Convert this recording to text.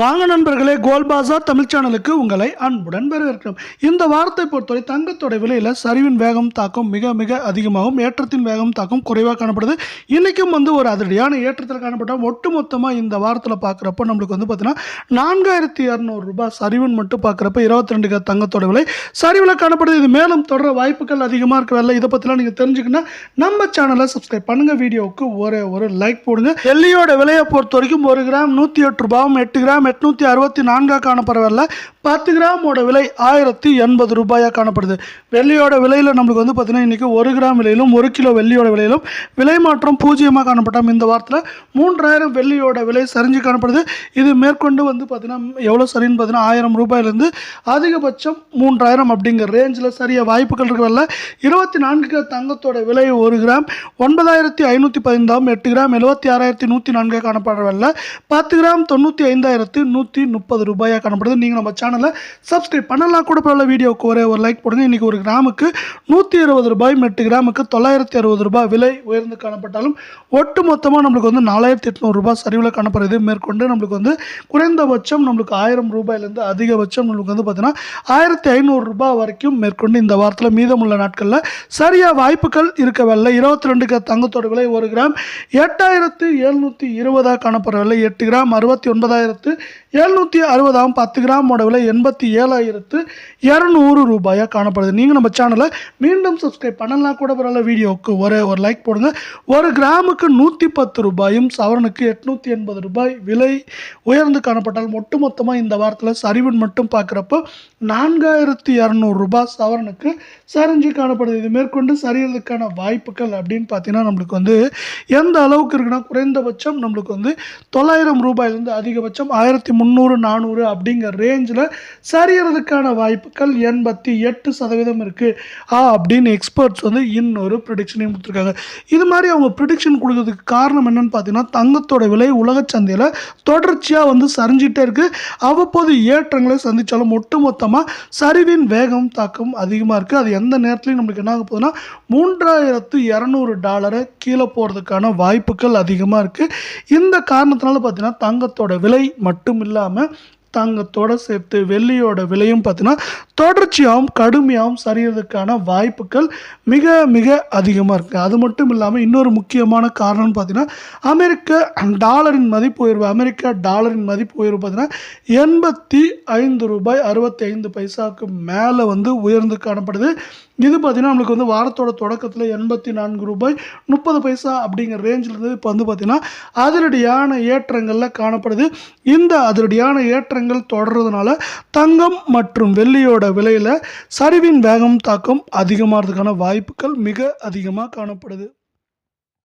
வாங்க நண்பர்களே கோல் பாசார் தமிழ் சேனலுக்கு உங்களை அன்புடன் வரவேற்கிறோம். இந்த வாரத்தை பொறுத்தவரை தங்கத்தோட விலையில் சரிவின் வேகம் தாக்கம் மிக மிக அதிகமாகவும் ஏற்றத்தின் வேகம் தாக்கம் குறைவாக காணப்படுது. இன்றைக்கும் வந்து ஒரு அதிரடியான ஏற்றத்தில் காணப்பட்டால் ஒட்டுமொத்தமாக இந்த வாரத்தில் பார்க்குறப்ப நம்மளுக்கு வந்து பார்த்தீங்கன்னா நான்காயிரத்தி இரநூறு ரூபாய் மட்டும் பார்க்குறப்ப இருபத்தி ரெண்டு தங்கத்தோட விலை சரிவில் காணப்படுது. இது மேலும் தொடர வாய்ப்புகள் அதிகமாக இருக்க. வேலை இதை பற்றிலாம் நீங்கள் தெரிஞ்சுக்கணும் நம்ம சேனலை சப்ஸ்கிரைப் பண்ணுங்கள் வீடியோவுக்கு ஒரே ஒரு லைக் போடுங்க. எல்லியோட விலையை பொறுத்த வரைக்கும் ஒரு கிராம் நூற்றி எட்டு ரூபாயும் எட்டு கிராம் எட்நூற்றி அறுபத்தி நான்காக காணப்படுறதில்ல பத்து கிராமோட விலை ஆயிரத்தி எண்பது ரூபாயாக காணப்படுது. வெள்ளியோட விலையில் நம்மளுக்கு வந்து பார்த்தீங்கன்னா இன்றைக்கி ஒரு கிராம் விலையிலும் ஒரு கிலோ வெள்ளியோட விலையிலும் விலை மாற்றம் பூஜ்ஜியமாக காணப்பட்டோம் இந்த வாரத்தில் மூன்றாயிரம் வெள்ளியோட விலை சரிஞ்சு காணப்படுது. இது மேற்கொண்டு வந்து பார்த்தீங்கன்னா எவ்வளோ சரின்னு பார்த்தீங்கன்னா ஆயிரம் ரூபாயிலேருந்து அதிகபட்சம் மூன்றாயிரம் அப்படிங்கிற ரேஞ்சில் சரியாக வாய்ப்புகள் இருக்கிறதில்ல. இருபத்தி நான்கு கிலோ தங்கத்தோட விலை ஒரு கிராம். ஒன்பதாயிரத்தி ஐநூற்றி பதினைந்தாம் எட்டு கிராம். எழுபத்தி ஆறாயிரத்தி நூற்றி நான்காக காணப்படவில்லை பத்து கிராம் தொண்ணூற்றி ஐந்தாயிரத்தி நூற்றி முப்பது ரூபாயாக காணப்படுது. நீங்கள் நம்ம சேனலை சப்ஸ்கிரைப் பண்ணலாம் கூட பரவாயில்ல வீடியோவுக்கு ஒரே ஒரு லைக் போடுங்க. இன்றைக்கி ஒரு கிராமுக்கு நூற்றி இருபது ரூபாய் எட்டு கிராமுக்கு தொள்ளாயிரத்தி அறுபது ரூபாய் விலை உயர்ந்து காணப்பட்டாலும் ஒட்டு மொத்தமாக நம்மளுக்கு வந்து நாலாயிரத்தி எட்நூறு ரூபாய் சரிவில் காணப்படுது. மேற்கொண்டு நம்மளுக்கு வந்து குறைந்தபட்சம் நம்மளுக்கு ஆயிரம் ரூபாயிலேருந்து அதிகபட்சம் நம்மளுக்கு வந்து பார்த்தீங்கன்னா ஆயிரத்தி ஐநூறு ரூபாய் வரைக்கும் மேற்கொண்டு இந்த வாரத்தில் மீதமுள்ள நாட்களில் சரியாக வாய்ப்புகள் இருக்கவில்லை. இருபத்தி ரெண்டுக்கு தங்கத்தோட விலை ஒரு கிராம் எட்டாயிரத்து எழுநூற்றி இருபதாக காணப்படவில்லை எட்டு கிராம் அறுபத்தி ஒன்பதாயிரத்து எழுநூற்றி அறுபதாம் பத்து கிராமோட விலை எண்பத்தி ஏழாயிரத்து இரநூறு ரூபாயாக காணப்படுது. நீங்கள் நம்ம சேனலை மீண்டும் சப்ஸ்கிரைப் பண்ணலாம் கூட பரவாயில்ல வீடியோவுக்கு ஒரே ஒரு லைக் போடுங்க. ஒரு கிராமுக்கு நூற்றி பத்து ரூபாயும் சவரனுக்கு எட்நூற்றி எண்பது ரூபாய் விலை உயர்ந்து காணப்பட்டால் ஒட்டுமொத்தமாக இந்த வாரத்தில் சரிவுன்னு மட்டும் பார்க்குறப்போ நான்காயிரத்தி இரநூறு ரூபாய் சவரனுக்கு சரிஞ்சு காணப்படுது. இது மேற்கொண்டு சரியறதுக்கான வாய்ப்புகள் அப்படின்னு பார்த்தீங்கன்னா நம்மளுக்கு வந்து எந்த அளவுக்கு இருக்குன்னா குறைந்தபட்சம் நம்மளுக்கு வந்து தொள்ளாயிரம் ரூபாயிலேருந்து அதிகபட்சம் ஆயிரத்தி முந்நூறு நானூறு அப்படிங்கிற ரேஞ்சில் சரியறதுக்கான வாய்ப்புகள் எண்பத்தி எட்டு சதவீதம் இருக்குது ஆ அப்படின்னு எக்ஸ்பர்ட்ஸ் வந்து இன்னொரு ப்ரிடிக்ஷனையும் கொடுத்துருக்காங்க. இது மாதிரி அவங்க ப்ரிடிக்ஷன் கொடுக்கறதுக்கு காரணம் என்னன்னு பார்த்தீங்கன்னா தங்கத்தோட விலை உலக சந்தையில் தொடர்ச்சியாக வந்து சரிஞ்சிட்டே இருக்குது அவ்வப்போது ஏற்றங்களை சந்தித்தாலும் ஒட்டுமொத்தமாக சரிவின் வேகம் தாக்கம் அதிகமாக இருக்குது அது எந்த நேரத்துலையும் நம்மளுக்கு என்ன ஆக போகுதுன்னா மூன்றாயிரத்து இரநூறு டாலரை கீழே போகிறதுக்கான வாய்ப்புகள் அதிகமாக இருக்குது இந்த காரணத்தினால பார்த்தீங்கன்னா தங்கத்தோட விலை மட்டும் இல்லாமல் தங்கத்தோடு சேர்த்து வெள்ளியோட விலையும் பார்த்தீங்கன்னா தொடர்ச்சியாகவும் கடுமையாகவும் சரியறதுக்கான வாய்ப்புகள் மிக மிக அதிகமாக இருக்குது அது மட்டும் இல்லாமல் இன்னொரு முக்கியமான காரணம்னு பார்த்தீங்கன்னா அமெரிக்க டாலரின் மதிப்பு உயர்வு அமெரிக்கா டாலரின் மதிப்பு உயர்வு பார்த்தீங்கன்னா எண்பத்தி ஐந்து ரூபாய் அறுபத்தி ஐந்து பைசாவுக்கு மேலே வந்து உயர்ந்து காணப்படுது. இது பார்த்திங்கன்னா நம்மளுக்கு வந்து வாரத்தோட தொடக்கத்தில் எண்பத்தி நான்கு ரூபாய் முப்பது பைசா அப்படிங்கிற ரேஞ்சில் இருந்து இப்போ வந்து பார்த்திங்கன்னா அதிரடியான ஏற்றங்களில் காணப்படுது. இந்த அதிரடியான ஏற்றங்கள் தொடர்றதுனால தங்கம் மற்றும் வெள்ளியோட விலையில் சரிவின் வேகம் தாக்கம் அதிகமாகிறதுக்கான வாய்ப்புகள் மிக அதிகமாக காணப்படுது.